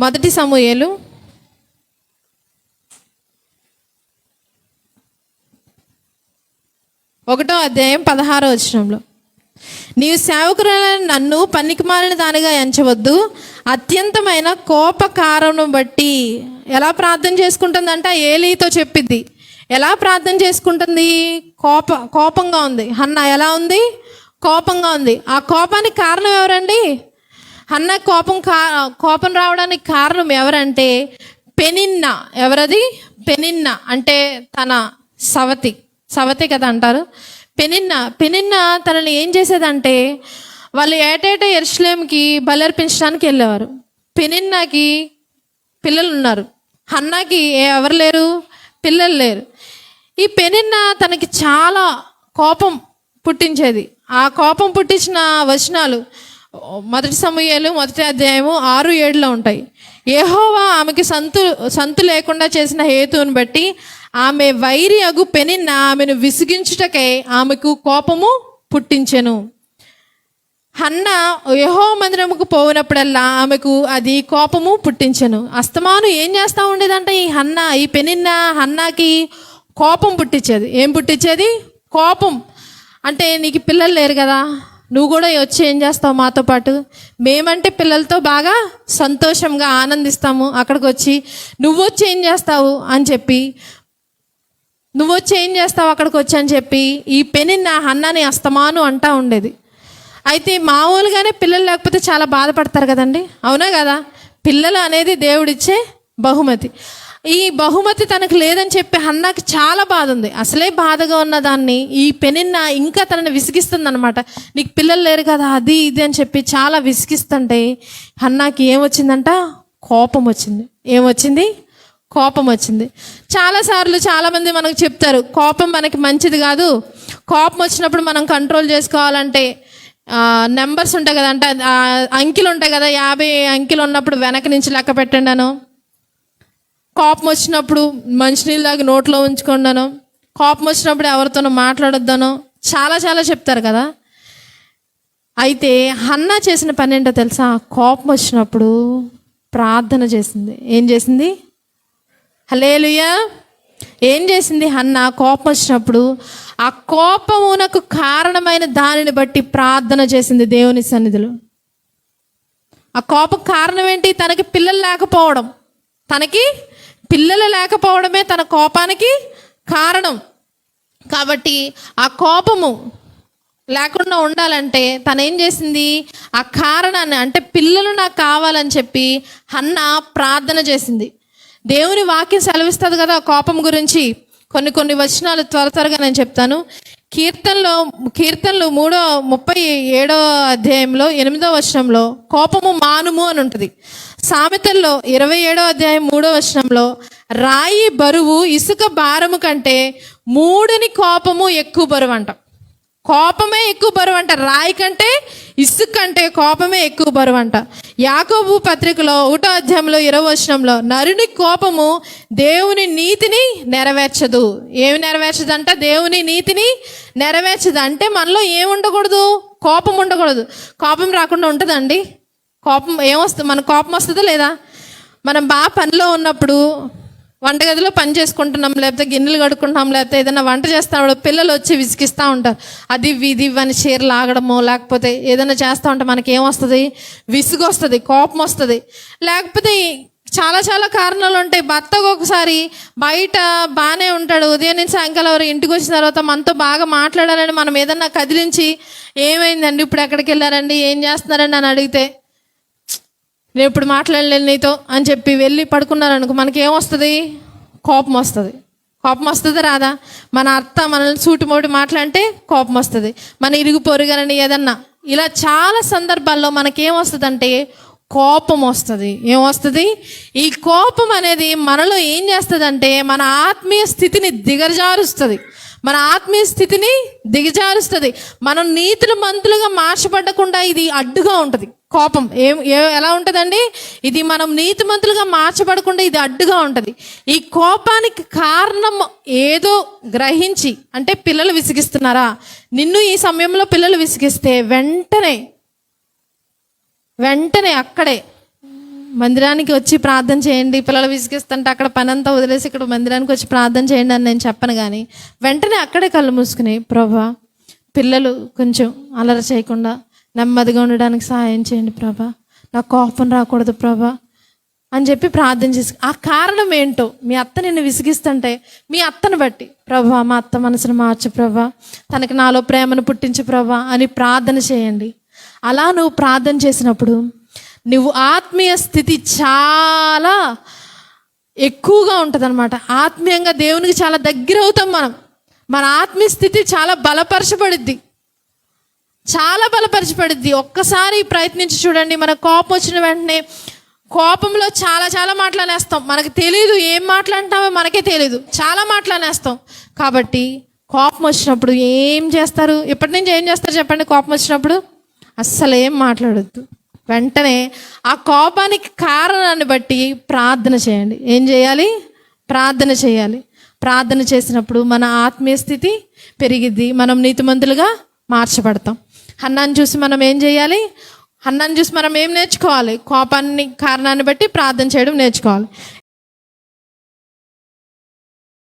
మొదటి సమూహలు ఒకటో అధ్యాయం పదహారో వచనంలో. నీవు సేవకురాలను నన్ను పనికిమాలిన దానిగా ఎంచవద్దు. అత్యంతమైన కోపకారను బట్టి ఎలా ప్రార్థన చేసుకుంటుందంట? ఏలీతో చెప్పిద్ది. ఎలా ప్రార్థన చేసుకుంటుంది? కోప కోపంగా ఉంది. హన్న ఎలా ఉంది? కోపంగా ఉంది. ఆ కోపానికి కారణం ఎవరండి? అన్న కోపం కా కోపం రావడానికి కారణం ఎవరంటే పెనిన్న. ఎవరది? పెనిన్న. అంటే తన సవతి. సవతి కదా అంటారు. పెనిన్న. పెనిన్న తనని ఏం చేసేదంటే వాళ్ళు ఏటేటా ఎరుసలేంకి బలర్పించడానికి వెళ్ళేవారు. పెనిన్నకి పిల్లలు ఉన్నారు. హన్నాకి ఎవరు లేరు? పిల్లలు లేరు. ఈ పెనిన్న తనకి చాలా కోపం పుట్టించేది. ఆ కోపం పుట్టించిన వచనాలు మొదటి సమయాలు మొదటి అధ్యాయము ఆరు ఏడులో ఉంటాయి. ఏహోవా ఆమెకి సంతు సంతు లేకుండా చేసిన హేతువుని బట్టి ఆమె వైరి అగు పెనిన్న ఆమెను విసిగించుటకై ఆమెకు కోపము పుట్టించెను. హన్న యహో మందిరముకు పోయినప్పుడల్లా ఆమెకు అది కోపము పుట్టించెను. అస్తమాను ఏం చేస్తూ ఉండేదంటే ఈ హన్న ఈ పెనిన్న హన్నాకి కోపం పుట్టించేది. ఏం పుట్టించేది? కోపం. అంటే నీకు పిల్లలు లేరు కదా. నువ్వు కూడా వచ్చి ఏం చేస్తావు మాతో పాటు? మేమంటే పిల్లలతో బాగా సంతోషంగా ఆనందిస్తాము అక్కడికి వచ్చి. నువ్వు వచ్చి ఏం చేస్తావు అని చెప్పి. నువ్వు వచ్చి ఏం చేస్తావు అక్కడికి వచ్చి అని చెప్పి. ఈ పెని నా అన్నని అస్తమాను అంటా ఉండేది. అయితే మామూలుగానే పిల్లలు లేకపోతే చాలా బాధపడతారు కదండి. అవునా కదా? పిల్లలు అనేది దేవుడిచ్చే బహుమతి. ఈ బహుమతి తనకు లేదని చెప్పి హన్నాకి చాలా బాధ ఉంది. అసలే బాధగా ఉన్న దాన్ని ఈ పెనిన్న ఇంకా తనని విసిగిస్తుందనమాట నీకు పిల్లలు లేరు కదా అది ఇది అని చెప్పి చాలా విసిగిస్తుంటే హన్నాకి ఏమొచ్చిందంట? కోపం వచ్చింది. ఏమొచ్చింది? కోపం వచ్చింది. చాలాసార్లు చాలామంది మనకు చెప్తారు కోపం మనకి మంచిది కాదు. కోపం వచ్చినప్పుడు మనం కంట్రోల్ చేసుకోవాలంటే నెంబర్స్ ఉంటాయి కదా అంటే అంకెలు ఉంటాయి కదా యాభై అంకెలు ఉన్నప్పుడు వెనక నుంచి లెక్క పెట్టండాను కోపం వచ్చినప్పుడు మంచినీళ్ళు దాకా నోట్లో ఉంచుకుండాను కోపం వచ్చినప్పుడు ఎవరితోనో మాట్లాడొద్దాను చాలా చాలా చెప్తారు కదా. అయితే హన్నా చేసిన పని ఏంటో తెలుసా? కోపం వచ్చినప్పుడు ప్రార్థన చేసింది. ఏం చేసింది? హలేలుయా ఏం చేసింది హన్న? కోపం వచ్చినప్పుడు ఆ కోపమునకు కారణమైన దానిని బట్టి ప్రార్థన చేసింది దేవుని సన్నిధిలో. ఆ కోపం కారణం ఏంటి? తనకి పిల్లలు లేకపోవడం. తనకి పిల్లలు లేకపోవడమే తన కోపానికి కారణం. కాబట్టి ఆ కోపము లేకుండా ఉండాలంటే తను ఏం చేసింది? ఆ కారణాన్ని అంటే పిల్లలు నాకు కావాలని చెప్పి హన్న ప్రార్థన చేసింది. దేవుని వాక్యం సెలవిస్తుంది కదా ఆ కోపం గురించి. కొన్ని కొన్ని వచనాలు త్వర త్వరగా నేను చెప్తాను. కీర్తనలో కీర్తనలు మూడో ముప్పై ఏడో అధ్యాయంలో ఎనిమిదో వచనంలో కోపము మానుము అని ఉంటుంది. సామెతల్లో ఇరవై ఏడో అధ్యాయం మూడో వచనంలో రాయి బరువు ఇసుక భారము కంటే మూడుని కోపము ఎక్కువ బరువు అంట కోపమే ఎక్కువ బరువు అంట రాయి కంటే ఇసుక కంటే కోపమే ఎక్కువ బరువు అంట యాకోబు పత్రికలో ఒకటో అధ్యాయంలో ఇరవై వచనంలో నరుని కోపము దేవుని నీతిని నెరవేర్చదు. ఏమి నెరవేర్చదు అంట దేవుని నీతిని నెరవేర్చదు. అంటే మనలో ఏం ఉండకూడదు? కోపం ఉండకూడదు. కోపం రాకుండా ఉంటుందండి. కోపం ఏమొస్తుంది మన కోపం వస్తుందా లేదా? మనం బాగా పనిలో ఉన్నప్పుడు వంటగదిలో పని చేసుకుంటున్నాం లేకపోతే గిన్నెలు కడుక్కుంటున్నాం లేకపోతే ఏదైనా వంట చేస్తాడు పిల్లలు వచ్చి విసిగిస్తూ ఉంటారు. అది ఇది ఇవ్వని చీరలు ఆగడము లేకపోతే ఏదైనా చేస్తూ ఉంటే మనకి ఏమొస్తుంది విసుగు వస్తుంది కోపం వస్తుంది. లేకపోతే చాలా చాలా కారణాలు ఉంటాయి. భర్త ఒకసారి బయట బాగానే ఉంటాడు. ఉదయం నుంచి సాయంకాలం వరకు ఇంటికి వచ్చిన తర్వాత మనతో బాగా మాట్లాడాలని మనం ఏదన్నా కదిలించి ఏమైందండి ఇప్పుడు ఎక్కడికి వెళ్ళారండి ఏం చేస్తున్నారండి అని అడిగితే నేను ఇప్పుడు మాట్లాడలేను నీతో అని చెప్పి వెళ్ళి పడుకున్నారనుకో మనకి ఏమొస్తుంది కోపం వస్తుంది కోపం వస్తుంది రాదా? మన అత్త మనల్ని సూటిమోటి మాట్లాడితే కోపం వస్తుంది మన ఇరుగు పొరుగనని ఏదన్నా. ఇలా చాలా సందర్భాల్లో మనకేమొస్తుంది అంటే కోపం వస్తుంది ఏమొస్తుంది? ఈ కోపం అనేది మనలో ఏం చేస్తుందంటే మన ఆత్మీయ స్థితిని దిగజారుస్తుంది. మన ఆత్మీయ స్థితిని దిగజారుస్తుంది. మనం నీతులు మంతులుగా మార్చబడకుండా ఇది అడ్డుగా ఉంటుంది. కోపం. ఏం ఏ- ఎలా ఉంటుందండి? ఇది మనం నీతిమంతులుగా మార్చబడకుండా ఇది అడ్డుగా ఉంటుంది. ఈ కోపానికి కారణం ఏదో గ్రహించి అంటే పిల్లలు విసిగిస్తున్నారా? నిన్ను ఈ సమయంలో పిల్లలు విసిగిస్తే వెంటనే వెంటనే అక్కడే మందిరానికి వచ్చి ప్రార్థన చేయండి. పిల్లలు విసిగిస్తుంటే అక్కడ పని అంతా వదిలేసి ఇక్కడ మందిరానికి వచ్చి ప్రార్థన చేయండి అని నేను చెప్పను కానీ వెంటనే అక్కడే కళ్ళు మూసుకుని ప్రభా పిల్లలు కొంచెం అలర చేయకుండా నెమ్మదిగా ఉండడానికి సహాయం చేయండి ప్రభా. నాకు కోపం రాకూడదు ప్రభా. అని చెప్పి ప్రార్థన చేసి ఆ కారణం ఏంటో మీ అత్త నిన్ను విసిగిస్తుంటే మీ అత్తను బట్టి ప్రభా మా అత్త మనసును మార్చు ప్రభా. తనకి నాలో ప్రేమను పుట్టించు ప్రభా అని ప్రార్థన చేయండి. అలా నువ్వు ప్రార్థన చేసినప్పుడు నువ్వు ఆత్మీయ స్థితి చాలా ఎక్కువగా ఉంటుందన్నమాట. ఆత్మీయంగా దేవునికి చాలా దగ్గర అవుతాం మనం. మన ఆత్మీయ స్థితి చాలా బలపరచబడిద్ది. చాలా బలపరచబడుద్ది ఒక్కసారి ప్రయత్నించి చూడండి మన కోపం వచ్చిన వెంటనే కోపంలో చాలా చాలా మాట్లాడేస్తాం. మనకు తెలియదు ఏం మాట్లాడతామో మనకే తెలియదు చాలా మాట్లాడేస్తాం. కాబట్టి కోపం వచ్చినప్పుడు ఏం చేస్తారు? ఇప్పటి నుంచి ఏం చేస్తారు చెప్పండి కోపం వచ్చినప్పుడు? అస్సలు ఏం మాట్లాడొద్దు. వెంటనే ఆ కోపానికి కారణాన్ని బట్టి ప్రార్థన చేయండి. ఏం చేయాలి? ప్రార్థన చేయాలి. ప్రార్థన చేసినప్పుడు మన ఆత్మీయ స్థితి పెరిగిద్ది. మనం నీతిమంతులుగా మార్చబడతాం. హన్నాన్ని చూసి మనం ఏం చేయాలి? హన్నాన్ని చూసి మనం ఏం నేర్చుకోవాలి? కోపాన్ని కారణాన్ని బట్టి ప్రార్థన చేయడం నేర్చుకోవాలి.